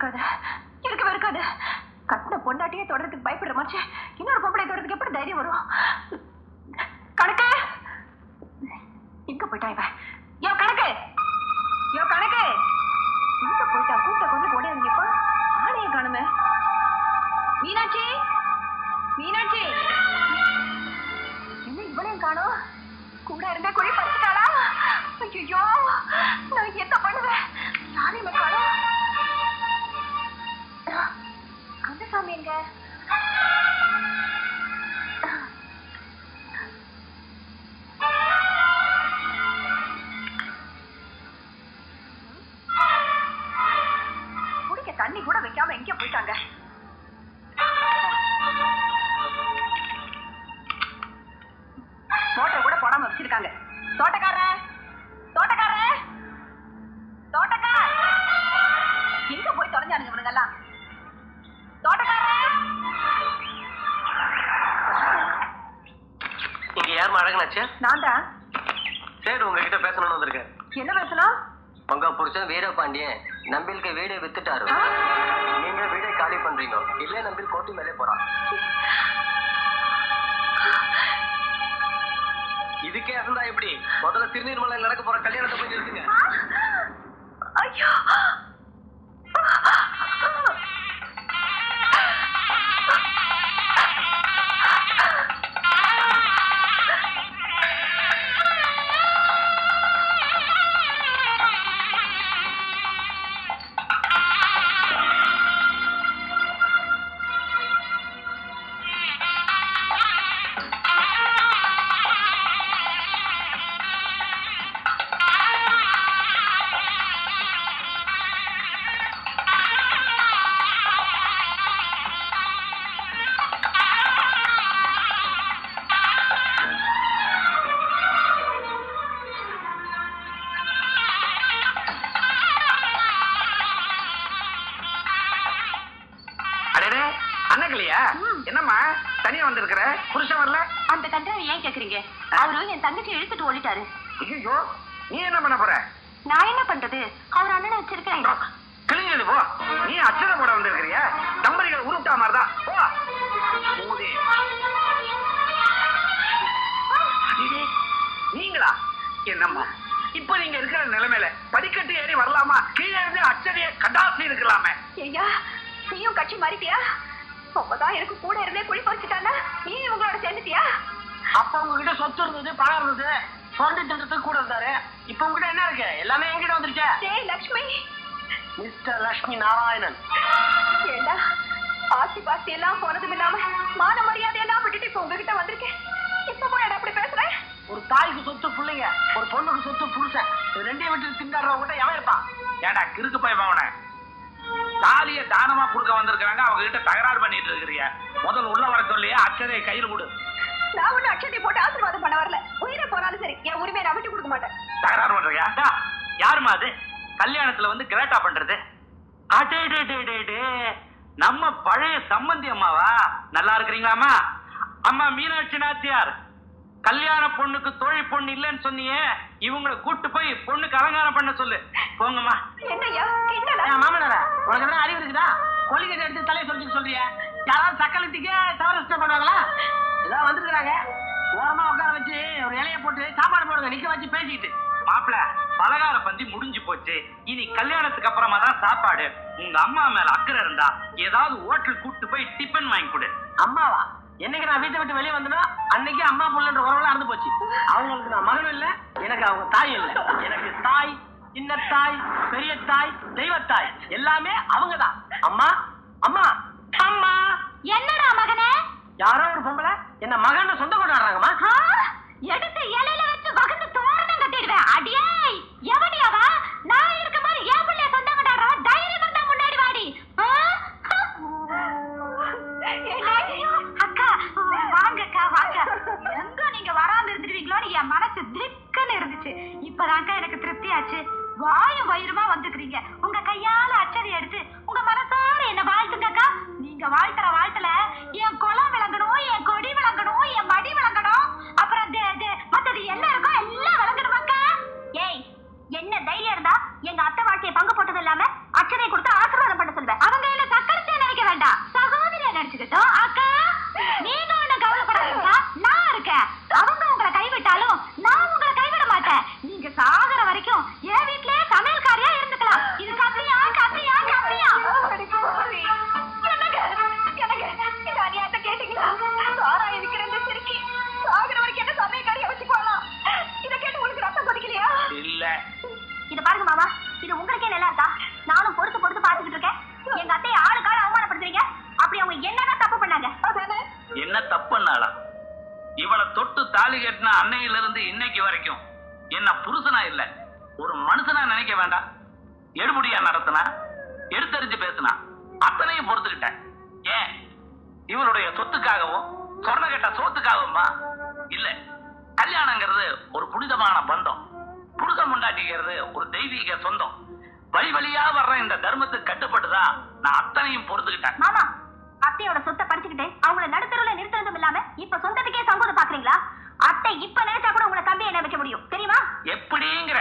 இருக்காது. இருக்கவே இருக்காது. கட்டின பொண்டாட்டியே தொடர்றதுக்கு பயப்படுற மாதிரி இன்னொரு பொம்பளை தொடறதுக்கு எப்படி தைரியம் வரும்? யாருமா அழகனாச்சு? நான் தான் சரி உங்ககிட்ட பேசணும்னு வந்திருக்கேன். என்ன பேசணும்? உங்க புருஷன் வீரபாண்டியன் நம்பிலுக்கு வீடை வித்துட்டாரு? நீங்க வீடை காலி பண்றீங்க. இல்ல நம்பில் கோட்டி மேலே போறான் இதுக்கே அசந்தா எப்படி? முதல்ல திருநீர்மலையில் நடக்க போற கல்யாணத்தை போய் நிறுத்துங்க. ஐயோ. அண்ணக்கலையா என்னம்மா தனியா வந்திருக்கிற? புருஷன் வரல? அந்த கண்டனை ஏன் கேக்குறீங்க? அவரு என் தங்கச்சி இழுத்துட்டு ஓடிட்டாரு. ஐயோ நீ என்ன பண்ண போற? நான் என்ன பண்றது? அவர் அண்ணனை வச்சிருக்கேன் கிழிஞ்சது போ. நீ அச்சனை போட வந்திருக்கிறிய? தம்பதிகள் உருட்டா மாதிரிதான். போ. நீங்களா? என்னம்மா இப்ப நீங்க இருக்கிற நிலைமையில படிக்கட்டு ஏறி வரலாமா? கீழே இருந்து அச்சனைய கடாசி இருக்கலாமே ஐயா நீயும் கட்சி மாறிட்டியா? அப்பதான் எனக்கு கூட இருந்தே குழி பறிச்சுட்டானா நீ இவங்களோட சேர்ந்துட்டியா? அப்ப உங்ககிட்ட சொத்து இருந்தது பணம் இருந்தது. திட்டத்துக்கு கூட இருந்தாரு. இப்ப உங்ககிட்ட என்ன இருக்கு? எல்லாமே என்கிட்ட வந்துருச்சே. டேய் லக்ஷ்மி. மிஸ்டர் லட்சுமி நாராயணன். ஏண்டா? ஆசி பாசி எல்லாம் போனதும் இல்லாம மான மரியாதை எல்லாம் விட்டுட்டு இப்ப உங்ககிட்ட வந்திருக்கேன் இப்ப போய் அப்படி பேசுறேன் ஒரு தாய்க்கு சொத்து பிள்ளைங்க ஒரு பொண்ணுக்கு சொத்து புருஷன். ரெண்டையும் விட்டு திண்டாடுறவங்க கிட்ட எவன் இருப்பான்? ஏண்டா கிறுக்கு போய் அவனை? தாலிய தானமா கொடுக்க வந்திருக்காங்க அவங்க கிட்ட தகராறு பண்ணிட்டு இருக்கிறீங்க. முதல்ல உள்ள வர சொல்லி அச்சதையை கையில் கொடு. நான் ஒண்ணு அக்ஷதை போட்டு ஆசீர்வாதம் பண்ண வரல. உயிரை போனாலும் சரி என் உரிமையை நான் விட்டு கொடுக்க மாட்டேன். தகராறு பண்றியா யாருமா அது? கல்யாணத்துல வந்து கிராட்டா பண்றது. அடே டே டே டே டே நம்ம பழைய சம்பந்தி அம்மாவா? நல்லா இருக்கிறீங்களாமா அம்மா மீனாட்சி நாச்சியார் கல்யாண பொண்ணுக்கு தோழி பொண்ணு இல்லைன்னு சொன்னியே இவங்களை கூட்டு போய் பொண்ணுக்கு அலங்காரம் பண்ண சொல்லு. போங்கம்மா. கிண்டலா மாமனார உனக்கு என்ன அறிவு இருக்குதா? கொல்லிக்கட்டை எடுத்து தலையை சொல்லிட்டு சொல்றிய? யாராவது சக்கலத்துக்கே தவறு பண்ணுவாங்களா? ஏதாவது வந்துருக்காங்க ஓரமா உட்கார வச்சு ஒரு இலைய போட்டு சாப்பாடு போடுங்க நிக்க வச்சு பேசிக்கிட்டு மாப்பிள பலகார பந்தி முடிஞ்சு போச்சு. இனி கல்யாணத்துக்கு அப்புறமா தான் சாப்பாடு. உங்க அம்மா மேல அக்கறை இருந்தா ஏதாவது ஹோட்டல் கூட்டு போய் டிபன் வாங்கி கொடு. அம்மாவா? என்னைக்கு நான் வீட்டை விட்டு வெளியே வந்தனோ அன்னைக்கு அம்மா புள்ளன்ற உறவுல அறுந்து போச்சு. அவங்களுக்கு நான் மகனும் இல்ல எனக்கு அவங்க தாய் இல்ல. எனக்கு தாய் சின்ன தாய் பெரிய தாய் தெய்வத்தாய் எல்லாமே அவங்கதான். அம்மா அம்மா அம்மா. என்னடா மகனே? யாரோ ஒரு பொம்பளை என்ன மகன் சொந்த கொண்டாடுறாங்கம்மா. எடுத்து இலையில வச்சு வகுந்து தோரணம் கட்டிடுவேன். அடியே. இப்பதாங்க எனக்கு திருப்தி ஆச்சு வாயும் வயிறுமா வந்துக்கிறீங்க. உங்க கையால அச்சடி எடுத்து உங்க மனசார என்ன வாழ்த்துங்கக்கா. நீங்க வாழ்த்துற அன்னையிலிருந்து அன்னையில இருந்து இன்னைக்கு வரைக்கும் என்ன புருஷனா இல்ல. ஒரு மனுஷனா நினைக்க வேண்டாம். எடுபடியா நடத்தினா எடுத்தறிஞ்சு பேசினா அத்தனையும் பொறுத்துக்கிட்டேன். ஏன்? இவருடைய சொத்துக்காகவும் சொர்ண கேட்ட சோத்துக்காகவுமா? இல்ல. கல்யாணங்கிறது ஒரு புனிதமான பந்தம். புருஷம் முண்டாட்டிக்கிறது ஒரு தெய்வீக சொந்தம். வழி வழியா வர்ற இந்த தர்மத்துக்கு கட்டுப்பட்டுதான் நான் அத்தனையும் பொறுத்துக்கிட்டேன். மாமா அத்தையோட சொத்தை படிச்சுக்கிட்டு அவங்கள நடுத்தருல நிறுத்துறதும் இல்லாம இப்ப சொந்தத்துக்கே சங்கூத பாக்குறீங்களா? அத்தை இப்ப நினைச்சா கூட உங்களை கம்பி என்ன வைக்க முடியும்? தெரியுமா? எப்படிங்கிற?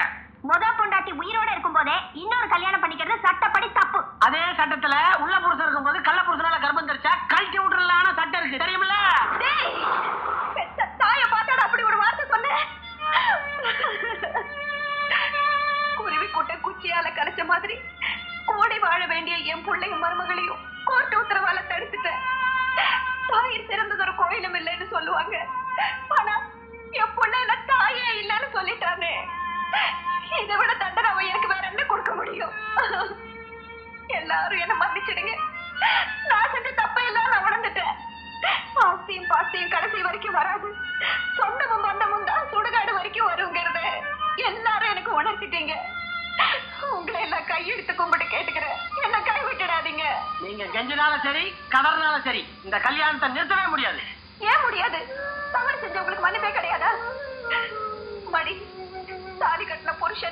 முத பொண்டாட்டி உயிரோட இருக்கும் போதே இன்னொரு கல்யாணம் பண்ணிக்கிறது சட்டப்படி தப்பு. அதே சட்டத்துல உள்ள புருஷன் இருக்கும்போது கள்ள புருஷனால கர்ப்பம் தெரிச்சா கழட்டி விட்டுறலான சட்டம் இருக்கு. தெரியுமில்ல? தாய பார்த்தாட அப்படி ஒரு வார்த்தை சொன்னேன் குருவி கூட்ட குச்சியால கலைச்ச மாதிரி கோடி வாழ வேண்டிய என் பிள்ளையும் மருமகளையும் கோர்ட்டு உத்தரவால தடுத்துட்டேன் தாயின் சிறந்ததொரு கோயிலும் இல்லைன்னு சொல்லுவாங்க. சொல்லிட்டானே. இதை விட தண்டனை அவன் எனக்கு வேற என்ன கொடுக்க முடியும்? எல்லாரும் என்ன மன்னிச்சிடுங்க. நான் செஞ்ச தப்பையெல்லாம் நான் உணர்ந்துட்டேன் ஆஸ்தியும் பாஸ்தியும் கடைசி வரைக்கும் வராது. சொந்தமும் பந்தமும் தான் சுடுகாடு வரைக்கும் வருங்கிறது எல்லாரும் எனக்கு உணர்த்திட்டீங்க. உங்களை எல்லாம் கையெடுத்து கும்பிட்டு கேட்டுக்கிறேன். என்ன கை விட்டுடாதீங்க நீங்க கெஞ்சினாலும் சரி கதறினாலும் சரி இந்த கல்யாணத்தை நிறுத்தவே முடியாது.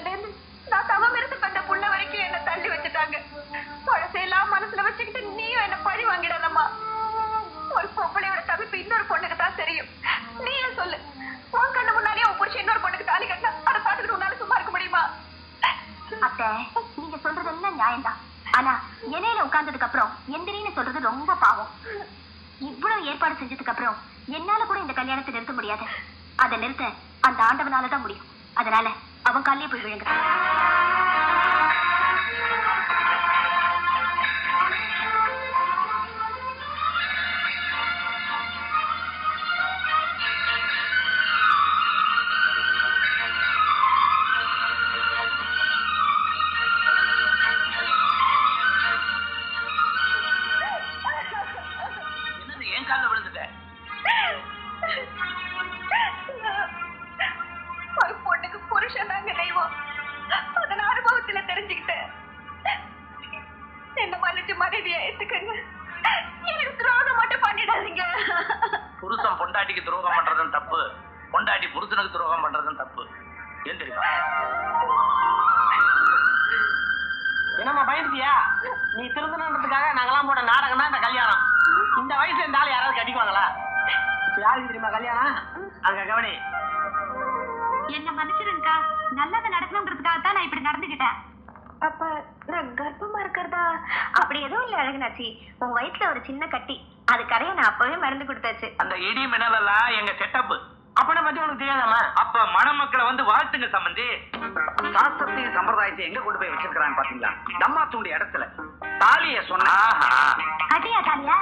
கட்டின நான் தவம் இருந்து கண்ட புள்ள வரைக்கும் என்ன தள்ளி வச்சுட்டாங்க. பழசையெல்லாம் மனசுல வச்சுக்கிட்டு நீயும் என்ன பழி வாங்கிடாதம்மா. ஒரு பொம்பளையோட தவிப்பு இன்னொரு பொண்ணுக்கு தான் தெரியும். நீயே சொல்லு? உன் கண்ணு முன்னாடியே உன் புடிச்சு இன்னொரு பொண்ணுக்கு தாலி கட்டினா அதை பார்த்துட்டு உன்னால சும்மா இருக்க முடியுமா? அத்தை நீங்க சொல்றது எல்லாம் நியாயம்தான். ஆனா இலையில உட்கார்ந்ததுக்கு அப்புறம் எந்திரின்னு சொல்றது ரொம்ப பாவம். இவ்வளவு ஏற்பாடு செஞ்சதுக்கு அப்புறம் என்னால கூட இந்த கல்யாணத்தை நிறுத்த முடியாது. அதை நிறுத்த அந்த ஆண்டவனால தான் முடியும். அவன் மனைவியா ஏத்துக்கங்க. எனக்கு துரோகம் மட்டும் பண்ணிடாதீங்க. புருஷன் பொண்டாட்டிக்கு துரோகம் பண்றதும் தப்பு. பொண்டாட்டி புருஷனுக்கு துரோகம் பண்றதும் தப்பு. ஏன் தெரியுமா? என்னம்மா பயந்துட்டியா? நீ திருந்தணுன்றதுக்காக நாங்கெல்லாம் போட்ட நாடகம் தான் இந்த கல்யாணம். இந்த வயசுல இந்த ஆள் யாராவது கட்டிக்குவாங்களா? இப்ப யாருக்கு தெரியுமா கல்யாணம்? அங்க கவனி. என்ன மன்னிச்சிருங்கக்கா. நல்லது நடக்கணுங்கிறதுக்காக தான் நான் இப்படி நடந்துக்கிட்டேன். அப்ப கர்ப்பமா இருக்கிறதா? அப்படி எதுவும் இல்ல அழகுனாச்சி. உன் வயிற்றுல ஒரு சின்ன கட்டி. அது கரையை நான் அப்பவே மறந்து கொடுத்தாச்சு. அந்த இடி மின்னலாம் எங்க செட்டப் அப்பனை பத்தி உனக்கு தெரியாதாமா அப்ப மணமக்களை வந்து வாழ்த்துங்க சம்பந்தி. சாஸ்திரத்தையும் சம்பிரதாயத்தை எங்க கொண்டு போய் வச்சிருக்கிறாங்க பாத்தீங்களா? தம்மா தூண்டி இடத்துல. தாலிய சொன்னா அடியா தாலியா?